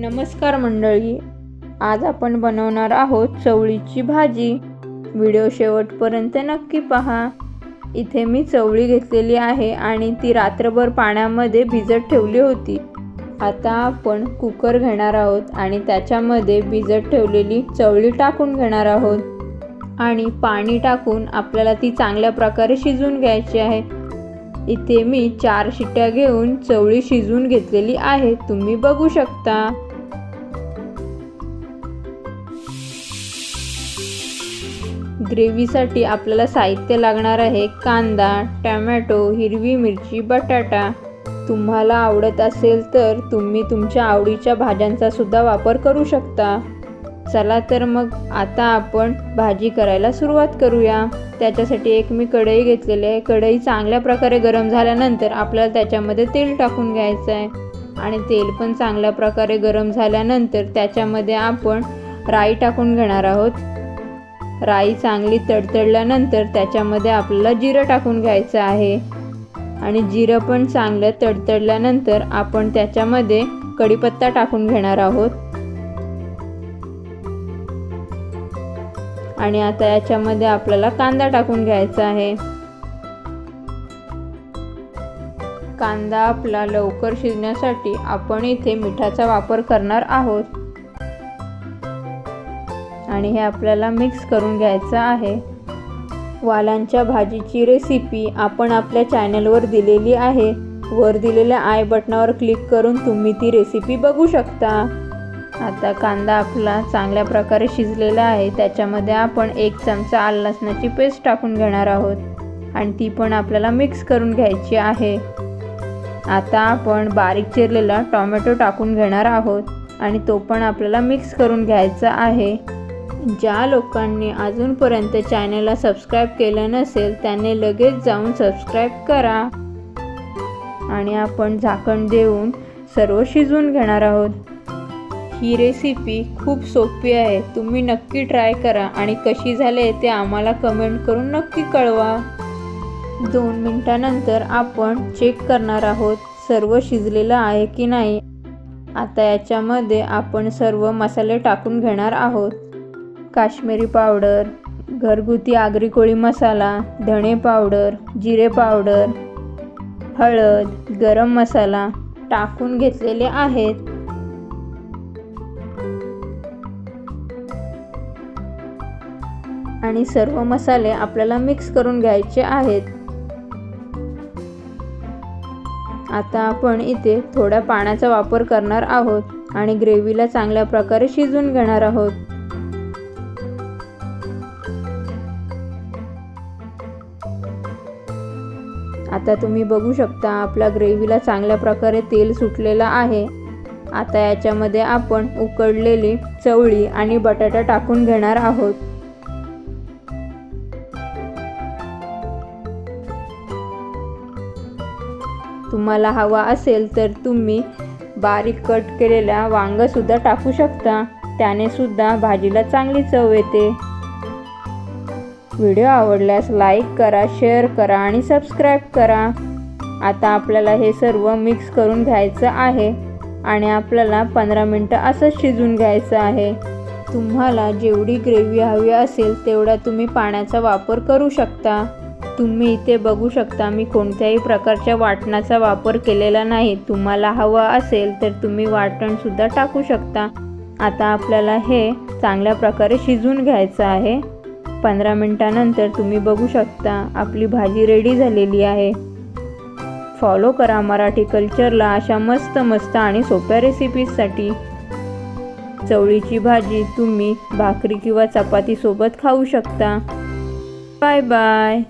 नमस्कार मंडळी. आज आपण बनवणार आहोत चवळीची भाजी. व्हिडिओ शेवटपर्यंत नक्की पहा. इथे मी चवळी घेतलेली आहे आणि ती रात्रभर पाण्यामध्ये भिजत ठेवली होती. आता आपण कुकर घेणार आहोत आणि त्याच्यामध्ये भिजत ठेवलेली चवळी टाकून घेणार आहोत. आणि पाणी टाकून आपल्याला ती चांगल्या प्रकारे शिजवून घ्यायची आहे. इथे मी चार शिट्ट्या घेऊन चवळी शिजवून घेतलेली आहे. तुम्ही बघू शकता. ग्रेव्हीसाठी आपल्याला साहित्य लागणार आहे. कांदा टमॅटो हिरवी मिरची बटाटा. तुम्हाला आवडत असेल तर तुम्ही तुमच्या आवडीच्या भाज्यांचा सुद्धा वापर करू शकता. चला तर मग आता आपण भाजी करायला सुरुवात करूया. त्याच्यासाठी एक मी कढई घेतलेली आहे. कढई चांगल्या प्रकारे गरम झाल्यानंतर आपल्याला त्याच्यामध्ये तेल टाकून घ्यायचं आहे. आणि तेल पण चांगल्या प्रकारे गरम झाल्यानंतर त्याच्यामध्ये आपण राई टाकून घेणार आहोत. राई चांगली तडतडल्यानंतर त्याच्यामध्ये आपल्याला जिरं टाकून घ्यायचं आहे. आणि जिरं पण चांगलं तडतडल्यानंतर आपण त्याच्यामध्ये कढीपत्ता टाकून घेणार आहोत. आणि आता याच्यामध्ये आपल्याला कांदा टाकून घ्यायचा आहे. कांदा आपला लवकर शिजण्यासाठी आपण इथे मिठाचा वापर करणार आहोत. आणि हे आपल्याला मिक्स करून घ्यायचं आहे. वालांच्या भाजीची रेसिपी आपण आपल्या चॅनलवर दिलेली आहे. वर दिलेल्या आय बटनावर क्लिक करून तुम्ही ती रेसिपी बघू शकता. आता कांदा आपला चांगल्या प्रकारे शिजलेला आहे. त्याच्यामध्ये आपण एक चमचा आल लसणाची पेस्ट टाकून घेणार आहोत. आणि ती पण आपल्याला मिक्स करून घ्यायची आहे. आता आपण बारीक चिरलेला टॉमॅटो टाकून घेणार आहोत. आणि तो पण आपल्याला मिक्स करून घ्यायचा आहे. ज्या लोकांनी अजूनपर्यंत चॅनलला सबस्क्राईब केलं नसेल त्यांनी लगेच जाऊन सबस्क्राईब करा. आणि आपण झाकण देऊन सर्व शिजवून घेणार आहोत. ही रेसिपी खूप सोपी आहे. तुम्ही नक्की ट्राय करा. आणि कशी झाले ते आम्हाला कमेंट करून नक्की कळवा. दोन मिनटानंतर आपण चेक करणार आहोत सर्व शिजलेलं आहे की नाही. आता याच्यामध्ये आपण सर्व मसाले टाकून घेणार आहोत. काश्मीरी पावडर घरगुती आगरी कोळी मसाला धणे पावडर जिरे पावडर हळद गरम मसाला टाकून घेतलेले आहेत. आणि सर्व मसाले आपल्याला मिक्स करून घ्यायचे आहेत. आता आपण इथे थोड्या पाण्याचा वापर करणार आहोत आणि ग्रेव्हीला चांगल्या प्रकारे शिजवून घेणार आहोत. आता तुम्ही बघू शकता आपल्या ग्रेव्हीला चांगल्या प्रकारे तेल सुटलेलं आहे. आता याच्यामध्ये आपण उकडलेली चवळी आणि बटाटा टाकून घेणार आहोत. तुम्हाला हवा असेल तर तुम्ही बारीक कट केलेल्या वांगंसुद्धा टाकू शकता. त्याने सुद्धा भाजीला चांगली चव येते. व्हिडिओ आवडल्यास लाईक करा शेअर करा आणि सबस्क्राईब करा. आता आपल्याला हे सर्व मिक्स करून घ्यायचं आहे आणि आपल्याला पंधरा मिनटं असंच शिजून घ्यायचं आहे. तुम्हाला जेवढी ग्रेव्ही हवी असेल तेवढा तुम्ही पाण्याचा वापर करू शकता. तुम्ही इथे बघू शकता मी कोणत्याही प्रकारच्या वाटणाचा वापर केलेला नाही. तुम्हाला हवा असेल तर तुम्ही वाटणसुद्धा टाकू शकता. आता आपल्याला हे चांगल्या प्रकारे शिजून घ्यायचं आहे. पंधरा मिनटानंतर तुम्ही बघू शकता आपली भाजी रेडी झालेली आहे. फॉलो करा मराठी कल्चरला अशा मस्त मस्त आणि सोप्या रेसिपीजसाठी चवळीची भाजी तुम्ही भाकरी किंवा चपातीसोबत खाऊ शकता. Bye bye